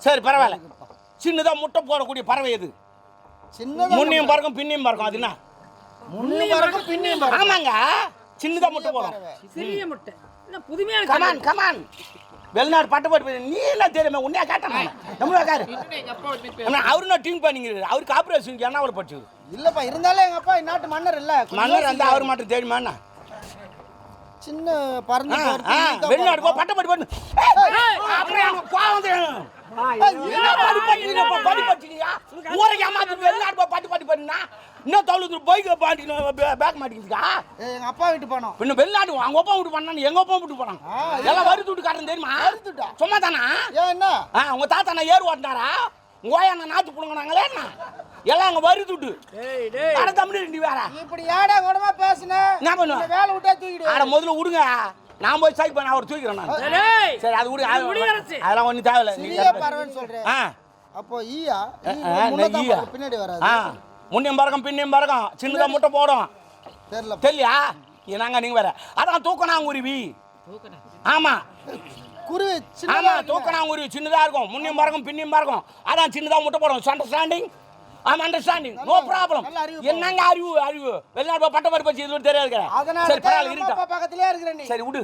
சரி பரவாயில்ல. சின்னதா முட்டை போடக்கூடிய பறவை எது? சின்னதா முன்னையும் பறக்கும் பின்னையும் பறக்கும் அது என்ன? முன்னையும் பறக்கும் பின்னையும் பறக்கும் ஆமாங்க. சின்னதா முட்டை போடும். சிறிய முட்டை. என்ன புதுமையான கமான் கமான் வெளிநாடு பட்டு போட்டு நீ எல்லாம் தெரியுமே உன்னையா கேட்டேன் நம்மளா காரு அவரு நான் டீம் பண்ணிங்கிறாரு அவர் கார்பரேஷன் என்ன அவர் படிச்சது இல்லப்பா இருந்தாலும் எங்க அப்பா மன்னர் இல்ல. மன்னர் யோசிக்கிறாரு. அவர் மட்டும் தெரியுமா என்ன? சின்ன பறந்து வெளிநாடு போ. பட்டை பட்டு போட்டு படி படிக்கிறீங்க, இப்ப படி படிக்கிறீங்க? ஊரைக்கு ஏமாத்திட்டு வெளிநாடு போய் பட்டு பட்டு பண்ணினா, இன்னும் தொலைதூரம் bike ல மாட்டிக்கின்னு பே- back மாட்டிக்கிச்சுக்கா? ஏய், எங்க அப்பா வீட்டு போனோம். பின்ன வெளிநாடு அவங்க அப்பா விட்டு பண்ணா எங்க அப்பா விட்டு போனாங்க எல்லாம் வரி துட்டு காட்டுறது தெரியுமா? வரித்துட்டா? சும்மா தானா ஏன் என்ன உங்க தாத்தா நான் ஏறு ஓட்டினாரா? உங்க ஓயா நான் நாத்து புடுங்கினாங்களே என்ன? எல்லாம் அங்க வரி துட்டு டேய் டேய். அட தமிழ் நீ வேற. இப்படி ஏடா கூடமா பேசுன? என்ன வேலை விட்டா தூக்கிடு. அட முதல்ல விடுங்க. நான் போய் சைக் பண்ண அவர் தூக்கிறேன் நான். சரி. அது முடியரசு. அதெல்லாம் ஒன்றும் தேவையில்ல. நீ சிறிய பறவைன்னு சொல்றேன். ஆ. அப்போ ஈயா பின்னாடி வராது. ஆ முன்னையும் பறக்கும் பின்னையும் பறக்கும். சின்னதா முட்டை போடும். தெரியல. தெரியலையா? என்னங்க நீங்க வேற. அதான் தூக்கணாங்குருவி ஆமா. குருவி ஆமா சின்ன தூக்கணாங்குருவி சின்னதா இருக்கும். முன்னையும் பறக்கும் பின்னையும் பறக்கும். அதான் சின்னதா முட்டை போடும். அண்டர்ஸ்டாண்டிங் ஆமா அண்டர்ஸ்டாண்டிங் நோ ப்ராப்ளம் என்னங்க அறிவு அறிவு? வெளிநாடு பட்ட பறிப்பு வச்சு இது தெரியாது சரி பரவாயில்ல எங்க அப்பா இருக்கட்டும் பக்கத்திலே இருக்கிற நீ. சரி விடு.